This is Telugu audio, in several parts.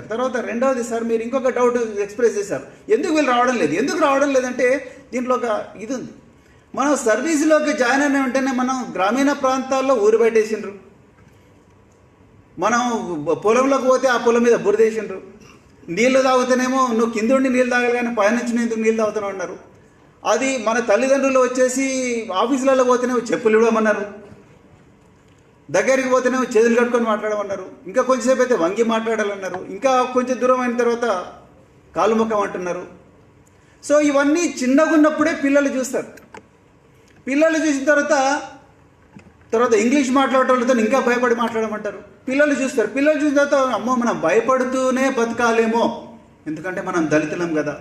తర్వాత రెండవది సార్ మీరు ఇంకొక డౌట్ ఎక్స్ప్రెస్ చేశారు. ఎందుకు వీళ్ళు రావడం లేదు? ఎందుకు రావడం లేదంటే దీంట్లో ఒక ఇది ఉంది. మనం సర్వీస్లోకి జాయిన్ అయిన వెంటనే మనం గ్రామీణ ప్రాంతాల్లో ఊరు పెట్టేసిండ్రు. మనం పొలంలోకి పోతే ఆ పొలం మీద బురదేసిండ్రు నీళ్ళు తాగుతానేమో నువ్వు కింద ఉండి నీళ్ళు తాగాలి కానీ పైనుంచి ఎందుకు నీళ్ళు తాగుతున్నావు అన్నారు. అది మన తల్లిదండ్రులు వచ్చేసి ఆఫీసులలో పోతేనే చెప్పులు ఇవ్వమన్నారు. దగ్గరికి పోతేనేమో చేతులు కట్టుకొని మాట్లాడమన్నారు. ఇంకా కొంచెంసేపు అయితే వంగి మాట్లాడాలన్నారు. ఇంకా కొంచెం దూరం అయిన తర్వాత కాలు ముఖం అంటున్నారు. సో ఇవన్నీ చిన్నగా ఉన్నప్పుడే పిల్లలు చూస్తారు. పిల్లలు చూసిన తర్వాత తర్వాత ఇంగ్లీష్ మాట్లాడటంతో ఇంకా భయపడి మాట్లాడమంటారు. పిల్లలు చూస్తారు. పిల్లలు చూసిన తర్వాత అమ్మో మనం భయపడుతూనే బతకాలేమో. ఎందుకంటే మనం దళితులం కదా.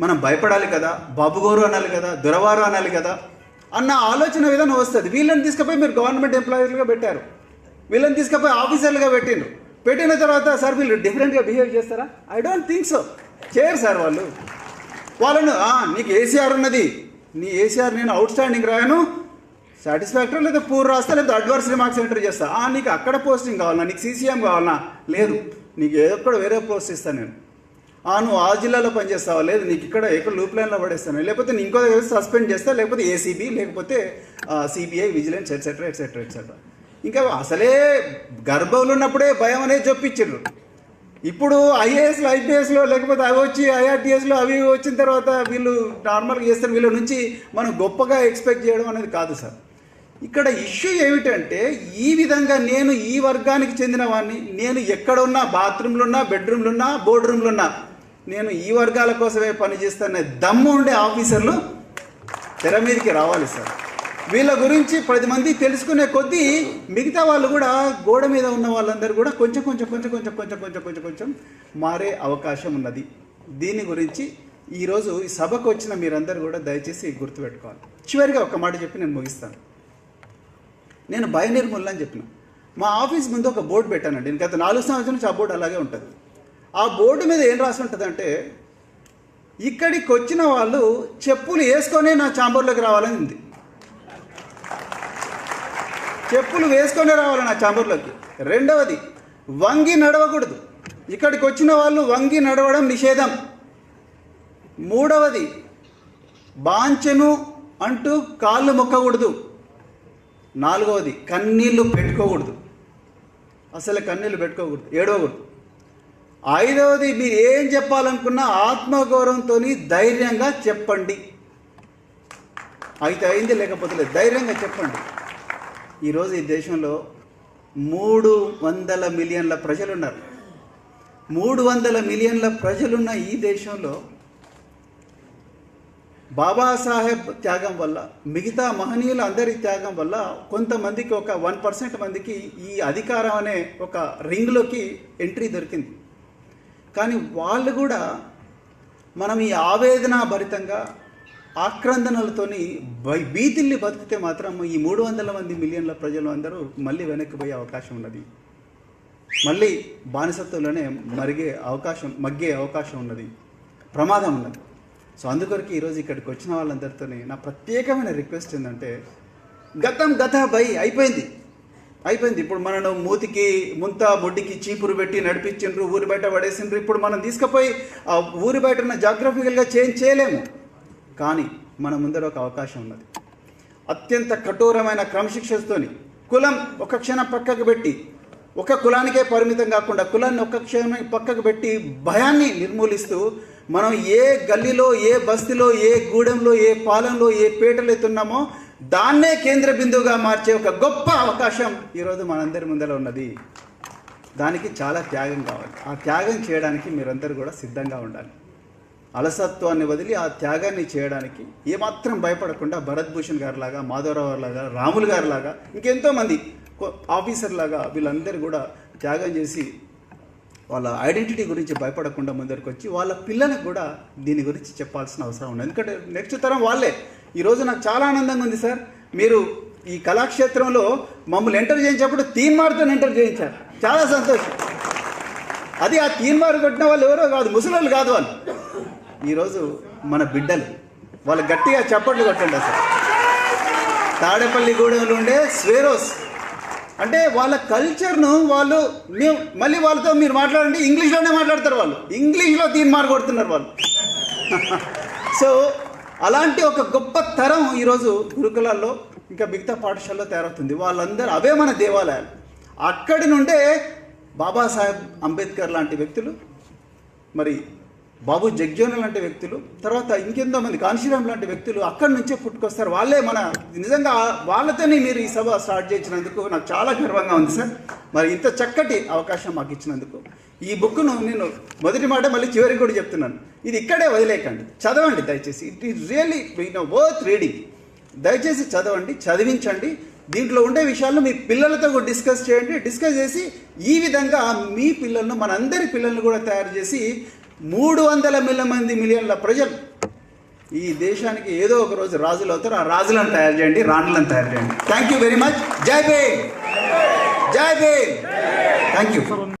మనం భయపడాలి కదా. బాబుగోరు అనాలి కదా. దొరవారు అనాలి కదా. అన్న ఆలోచన విధానం వస్తుంది. వీళ్ళని తీసుకుపోయి మీరు గవర్నమెంట్ ఎంప్లాయీలుగా పెట్టారు. వీళ్ళని తీసుకుపోయి ఆఫీసర్లుగా పెట్టిండ్రు. పెట్టిన తర్వాత సార్ వీళ్ళు డిఫరెంట్గా బిహేవ్ చేస్తారా? ఐ డోంట్ థింక్ సో చేయరు సార్ వాళ్ళు. వాళ్ళను నీకు ఏసీఆర్ ఉన్నది. నీ ఏసీఆర్ నేను అవుట్ స్టాండింగ్ రాయను. సాటిస్ఫాక్టరీ లేదా పూర్ రాస్తా లేదా అడ్వాన్స్ రిమార్క్స్ ఎంటర్ చేస్తా. నీకు అక్కడ పోస్టింగ్ కావాలన్నా నీకు సీసీఎం కావాలన్నా లేదు. నీకు ఏదో కూడా వేరే పోస్ట్ ఇస్తాను నేను. ఆ నువ్వు ఆ జిల్లాలో పనిచేస్తావా? లేదు నీకు ఇక్కడ ఎక్కడ లూప్ లైన్లో పడేస్తాను. లేకపోతే నీ ఇంకో దగ్గర సస్పెండ్ చేస్తా లేకపోతే ఏసీబీ లేకపోతే CBI vigilance etcetera etcetera etcetera ఇంకా అసలే గర్భంలో ఉన్నప్పుడే భయం అనేది చొప్పించారు ఇప్పుడు ఐఏఎస్లో ఐపీఎస్లో లేకపోతే అవి వచ్చి ఐఆర్టీఎస్లో అవి వచ్చిన తర్వాత వీళ్ళు నార్మల్గా చేస్తారు వీళ్ళ నుంచి మనం గొప్పగా ఎక్స్పెక్ట్ చేయడం అనేది కాదు సార్. ఇక్కడ ఇష్యూ ఏమిటంటే ఈ విధంగా నేను ఈ వర్గానికి చెందిన వాడిని నేను ఎక్కడున్నా బాత్రూమ్లు ఉన్నా బెడ్రూమ్లు ఉన్నా బోర్డ్రూమ్లు ఉన్నా నేను ఈ వర్గాల కోసమే పనిచేస్తానే దమ్ము ఉండే ఆఫీసర్లు తెర మీదకి రావాలి సార్. వీళ్ళ గురించి పది మంది తెలుసుకునే కొద్దీ మిగతా వాళ్ళు కూడా గోడ మీద ఉన్న వాళ్ళందరూ కూడా కొంచెం కొంచెం కొంచెం కొంచెం కొంచెం కొంచెం కొంచెం కొంచెం మారే అవకాశం ఉన్నది. దీని గురించి ఈరోజు ఈ సభకు వచ్చిన మీరందరూ కూడా దయచేసి గుర్తుపెట్టుకోవాలి. చివరిగా ఒక మాట చెప్పి నేను ముగిస్తాను. నేను భయ నిర్మూలన అని చెప్పిన. మా ఆఫీస్ ముందు ఒక బోర్డు పెట్టానండి. గత నాలుగు సంవత్సరాల నుంచి ఆ బోర్డు అలాగే ఉంటుంది. ఆ బోర్డు మీద ఏం రాసి ఉంటుందంటే ఇక్కడికి వచ్చిన వాళ్ళు చెప్పులు వేసుకొని నా చాంబర్లోకి రావాలని ఉంది. చెప్పులు వేసుకొని రావాలి నా చాంబర్లోకి రెండవది వంగి నడవకూడదు. ఇక్కడికి వచ్చిన వాళ్ళు వంగి నడవడం నిషేధం. మూడవది బాంచెను అంటూ కాళ్ళు మొక్కకూడదు. నాలుగవది కన్నీళ్ళు పెట్టుకోకూడదు. అసలు కన్నీళ్ళు పెట్టుకోకూడదు ఏడవకూడదు. ఐదవది మీరు ఏం చెప్పాలనుకున్నా ఆత్మగౌరవంతో ధైర్యంగా చెప్పండి. అయితే అయింది లేకపోతే ధైర్యంగా చెప్పండి. ఈరోజు ఈ దేశంలో మూడు వందల మిలియన్ల ప్రజలు ఉన్నారు మూడు వందల మిలియన్ల ప్రజలున్న ఈ దేశంలో బాబాసాహెబ్ త్యాగం వల్ల మిగతా మహనీయుల అందరి త్యాగం వల్ల కొంతమందికి ఒక వన్ పర్సెంట్ మందికి ఈ అధికారం అనే ఒక రింగ్లోకి ఎంట్రీ దొరికింది. కానీ వాళ్ళు కూడా మనం ఈ ఆవేదన భరితంగా ఆక్రందనలతోని బై- బతికితే మాత్రం ఈ మూడు వందల మంది మిలియన్ల ప్రజలు అందరూ మళ్ళీ వెనక్కి పోయే అవకాశం ఉన్నది. మళ్ళీ బానిసత్వంలోనే మరిగే అవకాశం మగ్గే అవకాశం ఉన్నది. ప్రమాదం ఉన్నది. సో అందుకొరకు ఈరోజు ఇక్కడికి వచ్చిన వాళ్ళందరితోనే నా ప్రత్యేకమైన రిక్వెస్ట్ ఏంటంటే గతం గత బై అయిపోయింది. అయిపోయింది. ఇప్పుడు మనను మూతికి ముంత ముడ్డికి చీపురు పెట్టి నడిపించిండ్రు ఊరి బయట పడేసిండ్రు. ఇప్పుడు మనం తీసుకుపోయి ఆ ఊరి బయట ఉన్న జాగ్రఫికల్గా చేంజ్ చేయలేము. కానీ మన ముందర ఒక అవకాశం ఉన్నది. అత్యంత కఠోరమైన క్రమశిక్షణతోని కులం ఒక క్షణం పక్కకు పెట్టి ఒక కులానికే పరిమితం కాకుండా కులాన్ని ఒక క్షణం పక్కకు పెట్టి భయాన్ని నిర్మూలిస్తూ మనం ఏ గల్లీలో ఏ బస్తీలో ఏ గూడెంలో ఏ పాలెంలో ఏ పేటలు ఎత్తున్నామో దాన్నే కేంద్ర బిందువుగా మార్చే ఒక గొప్ప అవకాశం ఈరోజు మనందరి ముందర ఉన్నది. దానికి చాలా త్యాగం కావాలి. ఆ త్యాగం చేయడానికి మీరందరూ కూడా సిద్ధంగా ఉండాలి. అలసత్వాన్ని వదిలి ఆ త్యాగాన్ని చేయడానికి ఏమాత్రం భయపడకుండా భరత్ భూషణ్ గారిలాగా మాధవరావు గారిలాగా రాములు గారిలాగా ఇంకెంతోమంది కొ- ఆఫీసర్ లాగా వీళ్ళందరూ కూడా త్యాగం చేసి వాళ్ళ ఐడెంటిటీ గురించి భయపడకుండా ముందరికి వచ్చి వాళ్ళ పిల్లలకు కూడా దీని గురించి చెప్పాల్సిన అవసరం ఉంది ఎందుకంటే నెక్స్ట్ తరం వాళ్ళే. ఈరోజు నాకు చాలా ఆనందంగా ఉంది సార్. మీరు ఈ కళాక్షేత్రంలో మమ్మల్ని ఎంటర్ చేయించినప్పుడు తీన్మార్తో ఎంటర్ చేయించారు. చాలా సంతోషం. అది ఆ తీన్మారు కొట్టిన వాళ్ళు ఎవరో కాదు ముసలోళ్ళు కాదు వాళ్ళు. ఈరోజు మన బిడ్డలు వాళ్ళు గట్టిగా చప్పట్లు కొట్టండి సార్. తాడేపల్లి గూడెంలో ఉండే స్వేరోస్. అంటే వాళ్ళ కల్చర్ను వాళ్ళు మేము మళ్ళీ వాళ్ళతో మీరు మాట్లాడండి ఇంగ్లీష్లోనే మాట్లాడతారు వాళ్ళు. ఇంగ్లీష్లో తీన్ మార్క్ కొడుతున్నారు వాళ్ళు. సో అలాంటి ఒక గొప్ప తరం ఈరోజు గురుకులాల్లో ఇంకా మిగతా పాఠశాలలో తయారవుతుంది. వాళ్ళందరూ అవే మన దేవాలయాలు. అక్కడి నుండే బాబాసాహెబ్ అంబేద్కర్ లాంటి వ్యక్తులు మరి బాబు జగ్జోన్ లాంటి వ్యక్తులు తర్వాత ఇంకెంతో మంది కాన్శీరామ్ లాంటి వ్యక్తులు అక్కడి నుంచే పుట్టుకొస్తారు. వాళ్ళే మన నిజంగా వాళ్ళతోనే మీరు ఈ సభ స్టార్ట్ చేసినందుకు నాకు చాలా గర్వంగా ఉంది సార్. మరి ఇంత చక్కటి అవకాశం మాకు ఇచ్చినందుకు. ఈ బుక్ను నేను మొదటి మాట మళ్ళీ చివరికి కూడా చెప్తున్నాను. ఇది ఇక్కడే వదిలేకండి. చదవండి దయచేసి. It is really worth reading దయచేసి చదవండి చదివించండి. దీంట్లో ఉండే విషయాలను మీ పిల్లలతో కూడా డిస్కస్ చేయండి. డిస్కస్ చేసి ఈ విధంగా మీ పిల్లలను మనందరి పిల్లల్ని కూడా తయారు చేసి మూడు వందల మిల్ల మంది మిలియన్ల ప్రజలు ఈ దేశానికి ఏదో ఒక రోజు రాజులు అవుతారు. ఆ రాజులను తయారు చేయండి రాణులను తయారు చేయండి. థ్యాంక్ యూ వెరీ మచ్ జై భీమ్. జై భీమ్. Thank you